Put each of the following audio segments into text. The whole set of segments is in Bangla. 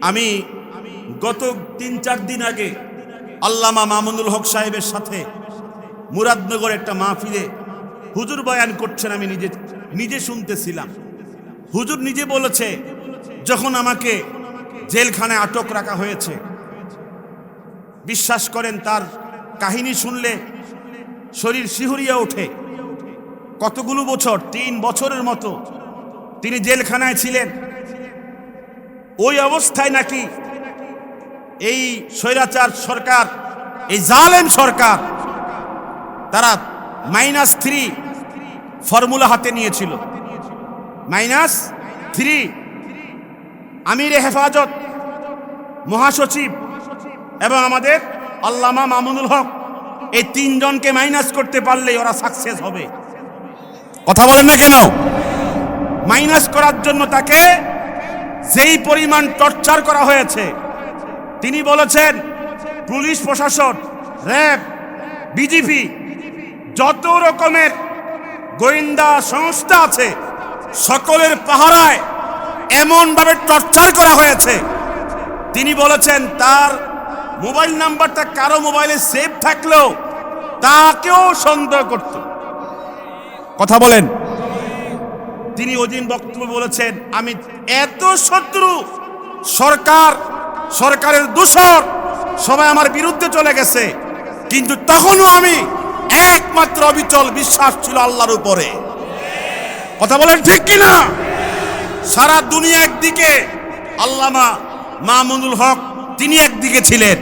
আমি গত তিন, চার দিন আগে আল্লামা মামুনুল হক সাহেবের সাথে মুরাদনগর একটা মাহফিলে হুজুর বয়ান করছেন আমি নিজে নিজে শুনতেছিলাম। হুজুর নিজে বলেছে, যখন আমাকে জেলখানায় আটক রাখা হয়েছে, বিশ্বাস করেন তার কাহিনী শুনলে শরীর শিহরিয়া ওঠে। কতগুলো বছর? তিন বছরের মতো তিনি জেলখানায় ছিলেন। ওই অবস্থায় নাকি এই স্বৈরাচার সরকার, এই জালেম সরকার, তারা মাইনাস থ্রি ফর্মুলা হাতে নিয়েছিল। মাইনাস থ্রি আমির হেফাজত, মহাসচিব এবং আমাদের আল্লামা মামুনুল হক, এই তিনজনকে মাইনাস করতে পারলেই ওরা সাকসেস হবে। কথা বলেন না কেন? মাইনাস করার জন্য তাকে যেই পরিমাণ টর্চার করা হয়েছে, তিনি বলেছেন, পুলিশ প্রশাসন, র্যাব বিজিপি যত রকমের গোয়েন্দা সংস্থা আছে, সকলের পাহারায় এমনভাবে টর্চার করা হয়েছে। তিনি বলেছেন, তার মোবাইল নাম্বারটা কারও মোবাইলে সেভ থাকলেও তাকেও সন্দেহ করত। কথা বলেন। তিনি ওই দিন বক্তব্য বলেছেন, আমি এত শত্রু, সরকার, সরকারের দূষর সবাই আমার বিরুদ্ধে চলে গেছে। কিন্তু তখনও আমি একমাত্র অবিচল বিশ্বাস ছিল আল্লাহর উপরে। কথা বলেন ঠিক কিনা? সারা দুনিয়া একদিকে আল্লামা মামুনুল হক, তিনি একদিকে ছিলেন।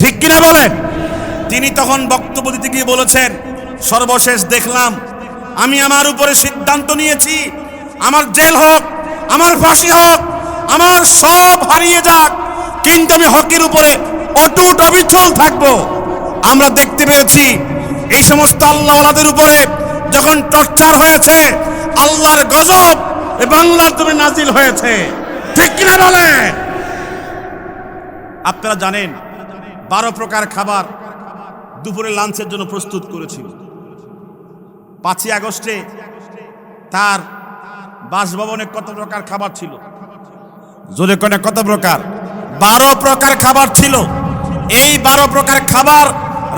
ঠিক কিনা বলেন? তিনি তখন বক্তব্য দিতে গিয়ে বলেছেন, সর্বশেষ দেখলাম, আমি আমার উপরে সিদ্ধান্ত নিয়েছি আমার জেল হোক, আমার ফাঁসি হোক, আমার সব হারিয়ে যাক। কিন্তু আমি হকের উপরে অটুট অবিচল থাকব। আমরা দেখতে পেয়েছি এই সমস্ত আল্লাহওয়ালাদের উপরে যখন টর্চার হয়েছে, আল্লাহর গজব বাংলার তুমি নাজিল হয়েছে। ঠিক কিনা বলেন আপনারা জানেন, বারো প্রকার খাবার দুপুরে লাঞ্চের জন্য প্রস্তুত করেছিল। পাঁচই আগস্টে তার বাসভবনে কত প্রকার খাবার ছিল? জোরে কোনে কত প্রকার? বারো প্রকার খাবার ছিল। এই বারো প্রকার খাবার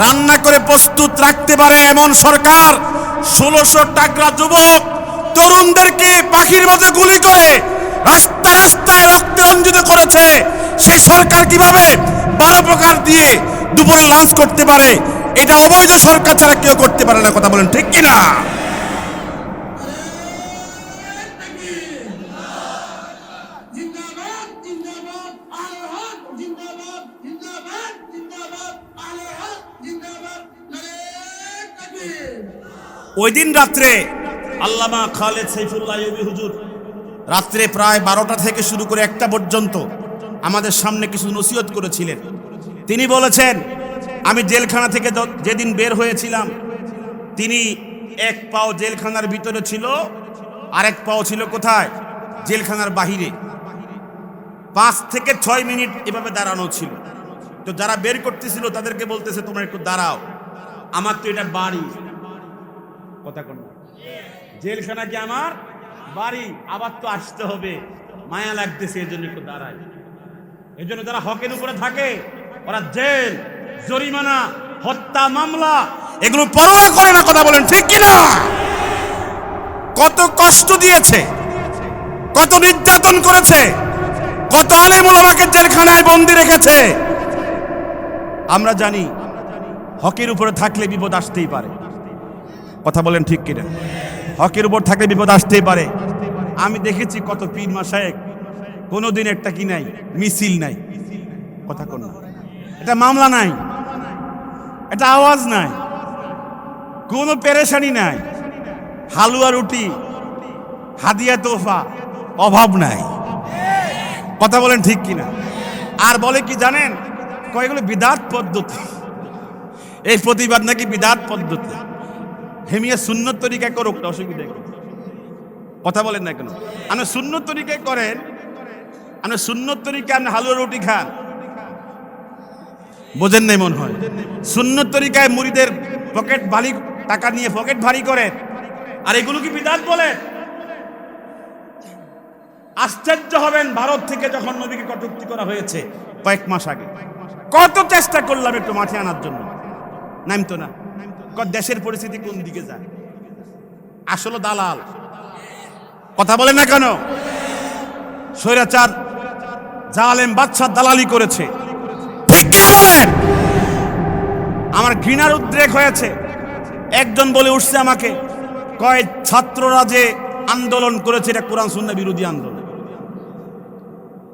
রান্না করে প্রস্তুত রাখতে পারে এমন সরকার, ষোলোশো টাকরা যুবক তরুণদেরকে পাখির মাঝে গুলি করে রাস্তায় রাস্তায় রক্তে রঞ্জিত করেছে। সেই সরকার কীভাবে বারো প্রকার দিয়ে দুপুরে লাঞ্চ করতে পারে? এটা অবৈধ সরকার ছাড়া কেউ করতে পারে না, কথা বলেন ঠিক কিনা? ওই দিন রাত্রে আল্লামা খালেদ সাইফুল্লাহ হুজুর রাত্রে প্রায় বারোটা থেকে শুরু করে একটা পর্যন্ত আমাদের সামনে কিছু নসিহত করেছিলেন। তিনি বলেছেন, আমি জেলখানা থেকে যেদিন বের হয়েছিলাম, তিনি এক পাও জেলখানার ভিতরে ছিল, আরেক পাও ছিল কোথায়? জেলখানার বাহিরে। পাঁচ থেকে ছয় মিনিট এভাবে দাঁড়ানো ছিল। তো যারা বের করতেছিল তাদেরকে বলতেছে, তোমরা একটু দাঁড়াও। আমার তো এটা বাড়ি। কথা কোন জেলখানা কি আমার? বাড়ি। আবার তো আসতে হবে। মায়া লাগতেছে এই জন্য একটু দাঁড়াই এই জন্য যারা হকের উপরে থাকে, ওরা জেল, জরিমানা, হত্যা, মামলা, এগুলো পরোয়া করে না কথা বলেন, ঠিক কিনা? কত কষ্ট দিয়েছে, কত নির্যাতন করেছে, কত আলেমুল আমাকে জেলখানায় বন্দি রেখেছে। আমরা জানি, হকের উপরে থাকলে বিপদ আসতেই পারে। কথা বলেন ঠিক কিনা? হকের উপর থাকলে বিপদ আসতেই পারে। আমি দেখেছি কত পীর মাসায়েক কোনোদিন একটা কি নাই, মিছিল নাই। কথা কোন এটা মামলা নাই। এটা আওয়াজ নাই। কোনো পেরেশানি নাই। হালুয়া রুটি, হাদিয়া তোফা অভাব নাই। কথা বলেন ঠিক কিনা? আর বলে কি জানেন? কয়েকগুলো বিদাত পদ্ধতি। এই প্রতিবাদ নাকি বিদাত পদ্ধতি? হেমিয়া সুন্নত তরিকায় করুক না অসুবিধা কথা বলেন না কেন? আপনি সুন্নত তরিকায় করেন আপনি সুন্নত তরিকায় আপনি হালুয়া রুটি খান। বোঝেন নাই মনে হয়? সুন্নত তরিকায় মুড়িদের পকেট ভারী টাকা নিয়ে পকেট ভারী করেন। আর এগুলো কি বিদাত বলেন? আশ্চর্য হবেন ভারত থেকে যখন নদীকে কটুক্তি করা হয়েছে কয়েক মাস আগে। কত চেষ্টা করলাম একটু মাঠে আনার জন্য। নামতো না। দেশের পরিস্থিতি কোন দিকে যায়? আসলে দালাল। কথা বলে না কেন? স্বৈরাচার, জালেম, বাদশাহ দালালি করেছে। আমার ঘৃণার উদ্রেক হয়েছে। একজন বলে উঠছে আমাকে, কয়, ছাত্ররা যে আন্দোলন করেছে, এটা কোরআন সুন্না বিরোধী আন্দোলন।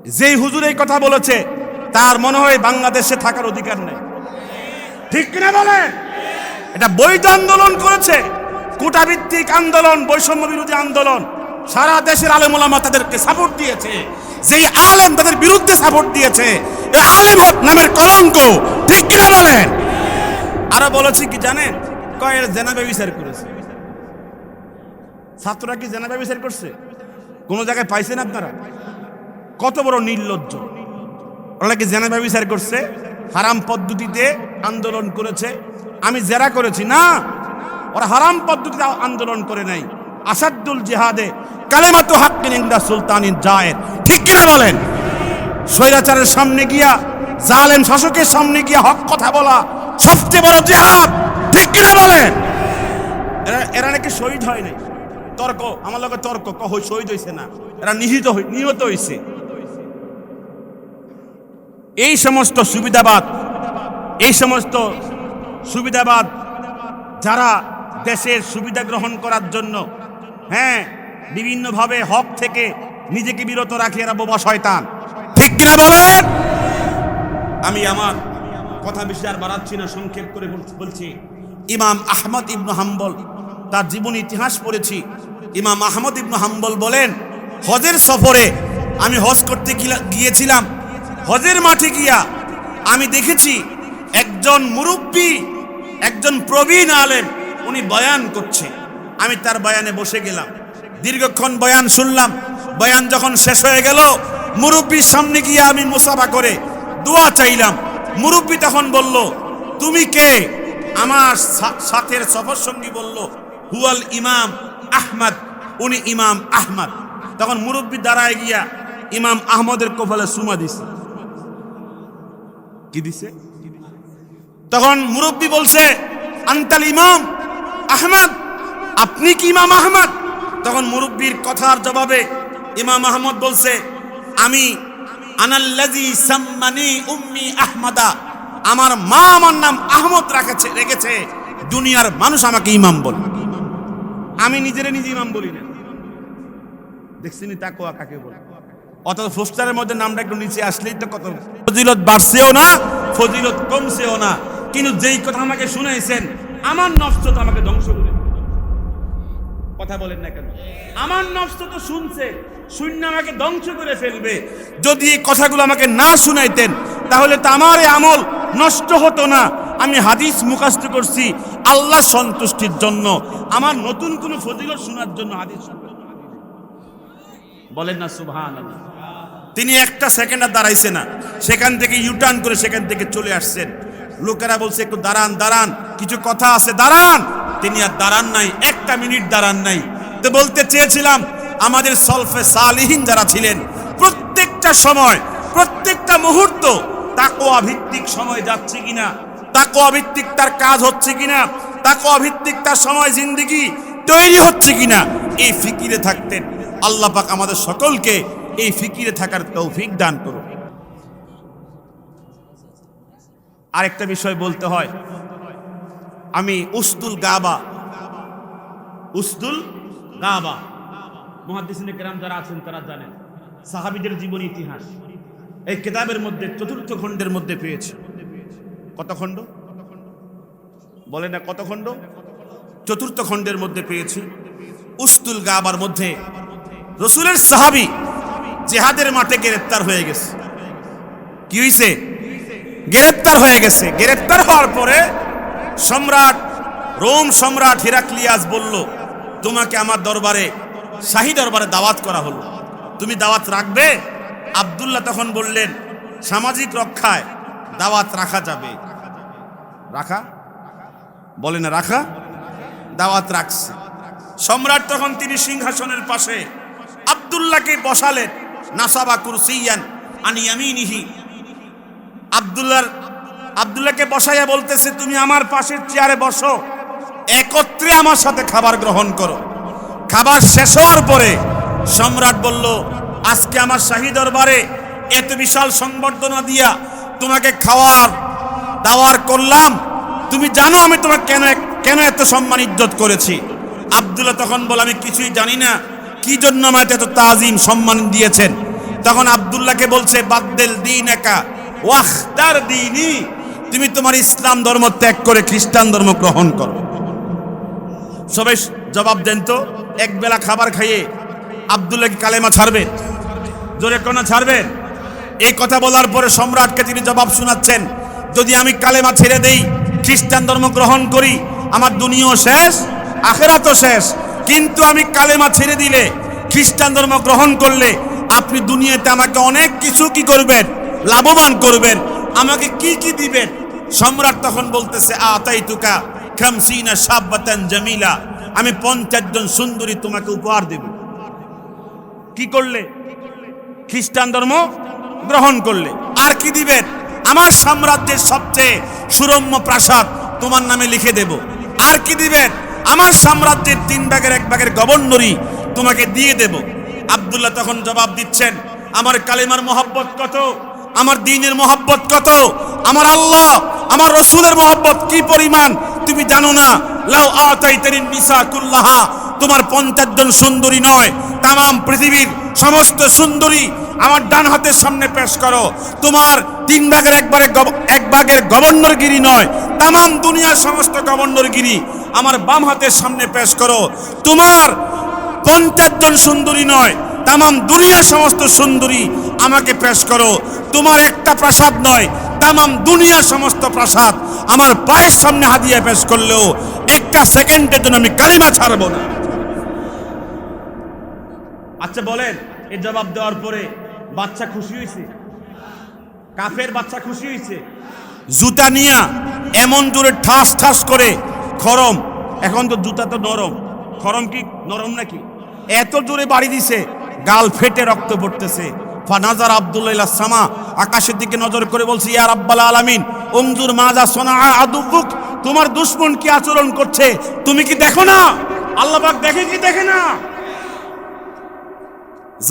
যেই হুজুর এই কথা বলেছে, তার মনে হয় বাংলাদেশে থাকার অধিকার নেই। ঠিক কিনা বলেন? এটা বৈধ আন্দোলন করেছে। কোটাভিত্তিক আন্দোলন, বৈষম্য বিরোধী আন্দোলন। সারা দেশের আলেম ওলামা তাদেরকে সাপোর্ট দিয়েছে। যেই আলেম তাদের বিরুদ্ধে সাপোর্ট দিয়েছে আলেম নামের কলঙ্ক। ঠিক কিনা বলেন? আরও বলেছি কি জানেন? কয়ের জেনাবে বিচার করেছে? ছাত্ররা কি জেনাবে বিচার করছে? কোন জায়গায় পাইছেন আপনারা? কত বড় নির্লজ্জ। ওরা কি জেনাবে বিচার করছে? হারাম পদ্ধতিতে আন্দোলন করেছে। আমি জেরা করেছি। না, ওরা হারাম পদ্ধতিতে আন্দোলন করে নাই। আসাদুল জিহাদে কালেমাতো হাক্কিন ইংদা সুলতানিন জায়ের। ঠিক কিনা বলেন? স্বৈরাচারের সামনে গিয়া, জালেম শাসকের সামনে গিয়া হক কথা বলা সবচেয়ে বড় জিহাদ। ঠিক কিনা বলেন? এরা এরা নাকি শহীদ হয় নাই? তর্ক, আমার লগে তর্ক, কহ শহীদ হয়েছে না? এরা নিহিত নিহত হয়েছে এই সমস্ত সুবিধাবাদ, এই সমস্ত সুবিধাবাদ যারা দেশের সুবিধা গ্রহণ করার জন্য হ্যাঁ বিভিন্নভাবে হক থেকে নিজেকে বিরত রাখে এরা বোবা শয়তান। ঠিক কিনা বলেন? আমি আমার কথা বেশি আর বাড়াচ্ছি না, সংক্ষেপ করে বলছি। ইমাম আহমদ ইবনু হাম্বল, তার জীবন ইতিহাস পড়েছি। ইমাম আহমদ ইবনু হাম্বল বলেন, হজের সফরে আমি হজ করতে গিয়েছিলাম। হজের মাঠে গিয়া আমি দেখেছি একজন মুরব্বী, একজন প্রবীণ আলেম, উনি বয়ান করছে। আমি তার বয়ানে বসে গেলাম। দীর্ঘক্ষণ বয়ান শুনলাম। বয়ান যখন শেষ হয়ে গেল, মুরব্বীর সামনে গিয়ে আমি মুসাফা করে দোয়া চাইলাম। মুরব্বী তখন বলল, তুমি কে? আমার সাথের সফর সঙ্গী বলল, হুয়াল ইমাম আহমদ। উনি ইমাম আহমদ। তখন মুরব্বী দাঁড়ায় গিয়া ইমাম আহমদের কপালে সুমা দিছে। কি দিছে? তখন মুরব্বী বলছে, আন্তাল ইমাম আহমদ, আপনি কি ইমাম আহমদ? তখন মুরব্বীর কথার জবাবে ইমাম আহমদ বলছে, আমি আনাল্লাজি সাম্মানি উম্মি আহমদা, আমার মা আমার নাম আহমদ রাখেছে, রেখেছে, দুনিয়ার মানুষ আমাকে ইমাম বল। আমি নিজেরে নিজে ইমাম বলি না। দেখছিনি তাকোয়া কাকে বলে? অত পোস্টারের মধ্যে নামটা একটু নিচে আসলেই তো কত ফজিলত বাড়ছেও না, ফজিলত কমছেও না। কিন্তু যেই কথা আমাকে শুনাইছেন, আমার নষ্ট তো আমাকে ধ্বংস করে কথা বলেন না কেন? আমার নষ্ট তো শুনছে, শূন্য আমাকে ধ্বংস করে ফেলবে। যদি এই কথাগুলো আমাকে না শুনাইতেন, তাহলে তো আমার এই আমল নষ্ট হতো না। আমি হাদিস মুখাস্ত করছি, আল্লাহ সন্তুষ্টির জন্য। আমার নতুন কোনো ফজিলত শোনার জন্য হাদিস বলেন না সুবহান তিনি একটা সেকেন্ড আর দাঁড়াইছে না। সেখান থেকে ইউটার্ন করে সেখান থেকে চলে আসছেন। লোকেরা বলছে, একটু দাঁড়ান দাঁড়ান, কিছু কথা আছে, দাঁড়ান। তিনি আর দাঁড়ান নাই, একটা মিনিট দাঁড়ান নাই। তো বলতে চেয়েছিলাম, আমাদের সলফে সালিহীন যারা ছিলেন, প্রত্যেকটা সময়, প্রত্যেকটা মুহূর্ত তাকোয়া ভিত্তিক সময় যাচ্ছে কিনা তাকোয়া ভিত্তিক তার কাজ হচ্ছে কিনা তাকোয়া ভিত্তিক তার সময় জিন্দিগি তৈরি হচ্ছে কিনা, এই ফিকিরে থাকতেন। আল্লাহ পাক আমাদের সকলকে এই ফিকিরে থাকার তৌফিক দান করুন। আরেকটা বিষয় বলতে হয়। আমি উস্তুল গাবা। উস্তুল গাবা। মহাদিসিনে কেরাম যারা আছেন তারা জানেন, সাহাবিদের জীবন ইতিহাস। এই কেতাবের মধ্যে, চতুর্থ খণ্ডের মধ্যে পেয়েছে। কত খণ্ড? বলে না, কত খণ্ড? চতুর্থ খণ্ডের মধ্যে পেয়েছি। উস্তুল গাবার মধ্যে রসুলের সাহাবি জেহাদের মাঠে গ্রেপ্তার হয়ে গেছে। কি হইছে? গ্রেপ্তার হয়ে গেছে। গ্রেপ্তার হওয়ার পরে সম্রাট, রোম সম্রাট হিরাক্লিয়াস বলল, তোমাকে আমার দরবারে, শাহী দরবারে দাওয়াত করা হলো। তুমি দাওয়াত রাখবে? আব্দুল্লাহ তখন বললেন, সামাজিক রক্ষায় দাওয়াত রাখা যাবে। রাখা? বলে না, রাখা? দাওয়াত রাখছে। সম্রাট তখন তিনি সিংহাসনের পাশে আব্দুল্লাহকে বসালেন, নাসাবা কুরসিয়ান আনি ইয়ামিনিহি আব্দুল্লাহর আব্দুল্লাহকে বসাইয়া বলতেছে, তুমি আমার পাশের চেয়ারে বসো। একত্রে আমার সাথে খাবার গ্রহণ করো। খাবার শেষ হওয়ার পরে সম্রাট বলল, আজকে আমার শাহী দরবারে এত বিশাল সংবর্ধনা দিয়া তোমাকে খাওয়ার, দাওয়ার করলাম। তুমি জানো আমি তোমাকে কেন কেন এত সম্মান ইজ্জত করেছি? আব্দুল্লাহ তখন বলে, আমি কিছুই জানি না। কি জন্য আমাকে এত তাজিম সম্মান দিয়েছেন? তখন আব্দুল্লাহকে বলছে বাদ্দেল দিন একা ওয়াখতার দিনই তুমি তোমার ইসলাম ধর্ম ত্যাগ করে খ্রিস্টান ধর্ম গ্রহণ করো। সবাই জবাব দেন তো, এক বেলা খাবার খাইয়ে আব্দুল্লাহ কালেমা ছাড়বে জোরে কোনা ছাড়বেন? এই কথা বলার পরে সম্রাটকে তিনি জবাব শোনাচ্ছেন, যদি আমি কালেমা ছেড়ে দেই, খ্রিস্টান ধর্ম গ্রহণ করি, আমার দুনিয়াও শেষ, আখেরাতও শেষ। কিন্তু আমি কালেমা ছেড়ে দিলে, খ্রিস্টান ধর্ম গ্রহণ করলে, আপনি দুনিয়াতে আমাকে অনেক কিছু কি করবেন? লাভবান করবেন। আমাকে কি কি দিবেন? সম্রাট তখন বলতেছে আতাই তুকা খামসিনা সাব্বাতান জামিলা। আমি পঞ্চাশ জন সুন্দরী তোমাকে উপহার দেব। কি করলে? খ্রিস্টান ধর্ম গ্রহণ করলে। আর কি দিবেন? আমার সাম্রাজ্যের সবচেয়ে সুরম্য প্রাসাদ তোমার নামে লিখে দেব। আর কি দিবেন? আমার সাম্রাজ্যের তিন ভাগের এক ভাগের গভর্নরই তোমাকে দিয়ে দেব। আব্দুল্লাহ তখন জবাব দিচ্ছেন, আমার কালিমার মহব্বত কত? আমার দিনের মহব্বত কত? আমার আল্লাহ, আমার রসুলের মহব্বত কি পরিমাণ? তুমি জানো না। লাউ আতাইতারিন নিসা কুল্লাহা। তোমার পঞ্চাশ জন সুন্দরী নয়। তাম পৃথিবীর সমস্ত সুন্দরী আমার ডান হাতের সামনে পেশ করো। তোমার তিন ভাগের একবারে এক ভাগের গভর্নরগিরি নয়। তাম দুনিয়ার সমস্ত গভর্নরগিরি আমার বাম হাতের সামনে পেশ করো। তোমার পঞ্চাশ জন সুন্দরী নয়। তাম দুনিয়ার সমস্ত সুন্দরী আমাকে পেশ করো। তোমার একটা প্রাসাদ নয় তাম দুনিয়ার সমস্ত প্রাসাদ আমার পায়ের সামনে হাদিয়া পেশ করলেও একটা সেকেন্ডের জন্য আমি কালিমা ছাড়বো না। আচ্ছা বলেন এই জবাব দেওয়ার পরে বাচ্চা খুশি হয়েছে কাফের বাচ্চা খুশি হয়েছে জুতা নিয়া এমন জোরে ঠাস ঠাস করে, খরম। এখন তো জুতা তো নরম। খরম কি নরম নাকি? এত জোরে বাড়ি দিছে, গাল ফেটে রক্ত পড়তেছে। ফানাজার আব্দুল্লাহ সামা, আকাশের দিকে নজর করে বলছি, ইয়া রাব্বাল আলামিন অঞ্জুর মাজা সোনা আদুবুক, তোমার দুশ্মন কি আচরণ করছে? তুমি কি দেখো না? আল্লাহ পাক দেখে কি দেখে না?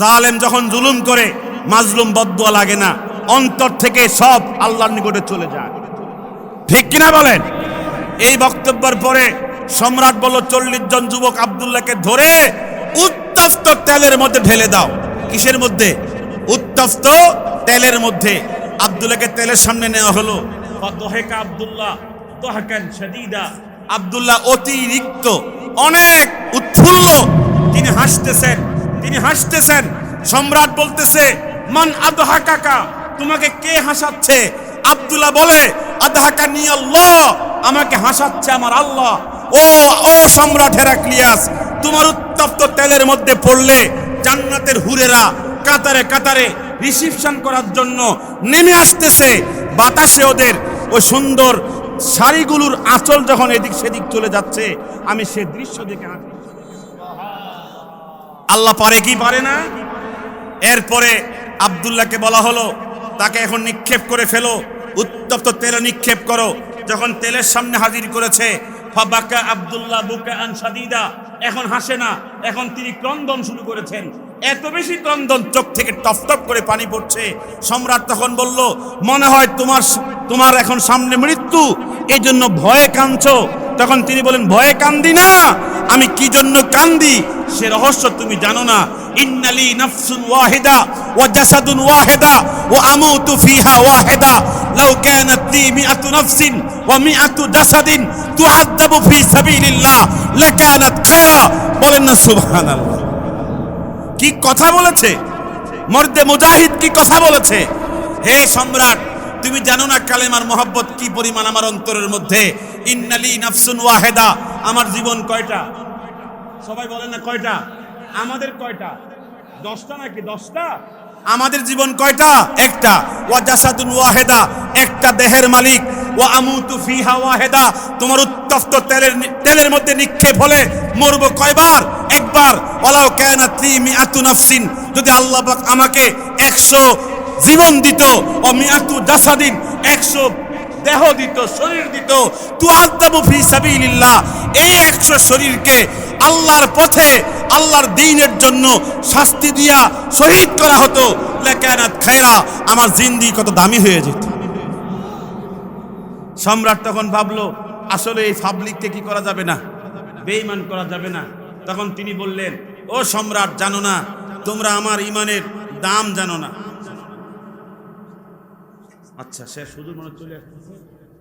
জালেম যখন জুলুম করে, মাজলুম বদুয়া লাগে না। অন্তর থেকে সব আল্লাহর নিকটে চলে যায়। ঠিক কিনা বলেন? এই বক্তব্যের পরে সম্রাট বলল, চল্লিশ জন যুবক আবদুল্লাহকে ধরে উত্তপ্ত তেলের মধ্যে ঢেলে দাও। কিসের মধ্যে? উত্তপ্ত তেলের মধ্যে। আবদুল্লাহকে তেলের সামনে নেওয়া হলো। দহেকা আবদুল্লাহ দহকান শাদীদা। আবদুল্লাহ অতিরিক্ত অনেক উৎফুল্ল। তিনি হাসতেছেন তিনি হাসতেছেন। সম্রাট বলতেছে মান আদহা কাকা তোমাকে কে হাসাচ্ছে? আব্দুল্লাহ বলে আদহাকা নি আল্লাহ আমাকে হাসাচ্ছে আমার আল্লাহ। ও ও সম্রাট হেরাক্লিয়াস তোমার উত্তপ্ত তেলের মধ্যে পড়লে জান্নাতের হুরেরা কাতারে কাতারে রিসিপশন করার জন্য নেমে আসতেছে। বাতাসে ওদের ওই সুন্দর শাড়িগুলোর আঁচল যখন এদিক সেদিক চলে যাচ্ছে, আমি সে দৃশ্য দেখে আল্লাহ পারে কি পারে না? এরপরে আব্দুল্লাহকে বলা হলো, তাকে এখন নিক্ষেপ করে ফেলো, উত্তপ্ত তেলে নিক্ষেপ করো। যখন তেলের সামনে হাজির করেছে আব্দুল্লাহ বুকা আন সাদিদা, এখন হাসে না, এখন তিনি ক্রন্দন শুরু করেছেন। এত বেশি ক্রন্দন চোখ থেকে টপ টপ করে পানি পড়ছে। সম্রাট তখন বলল, মনে হয় তোমার তোমার এখন সামনে মৃত্যু। এই জন্য ভয়ে কাঁদছো। তখন তিনি বলেন, ভয়ে কান্দি না। আমি কি জন্য কান্দি? সে রহস্য তুমি জানো না। ইন্নালি নাফসুন ওয়াহিদা ওয়া জাসাদুন ওয়াহিদা ওয়া আমুতু ফিহা ওয়াহিদা। লাউ কানাত লি মিআতু নাফসিন ওয়া মিআতু জাসাদিন তুআদ্দাবু ফি সাবিলিল্লাহ। লাকানাত খায়রা। বলেন না, সুবহানাল্লাহ। কি কথা বলেছে? মর্দে মুজাহিদ কি কথা বলেছে? হে সম্রাট, তুমি জানো না কালেমার মোহাব্বত কি পরিমাণ আমার অন্তরের মধ্যে? ইন্নালি নাফসুন ওয়াহেদা, আমার জীবন কয়টা? সবাই বলে না কয়টা? আমাদের কয়টা? দশটা নাকি? দশটা? আমাদের জীবন কয়টা? একটা। ওয়াজাসাদুন ওয়াহেদা, একটা দেহের মালিক। ও আমুতু ফিহা ওয়াহেদা। তোমার উত্তপ্ত তেলের তেলের মধ্যে নিক্ষেপ হলে মরবো কয়বার? একবার। ওলাও কানা নাফসিন। যদি আল্লাহ আমাকে একশো জীবন দিত ও একশো দেহ দিত, শরীর দিত ফি সাবিলিল্লাহ। এই একশো শরীরকে আল্লাহর পথে, আল্লাহর দিনের জন্য শাস্তি দিয়া শহীদ করা হতো। লেকানাত খায়রা। আমার জিন্দি কত দামি হয়ে যেত। সম্রাট তখন ভাবলো, আসলে এই পাবলিককে কি করা যাবে না? বেইমান করা যাবে না। তখন তিনি বললেন, ও সম্রাট, জানো না, তোমরা আমার ইমানের দাম জানো না। আচ্ছা সে শুধু মনে চলে আসতেছে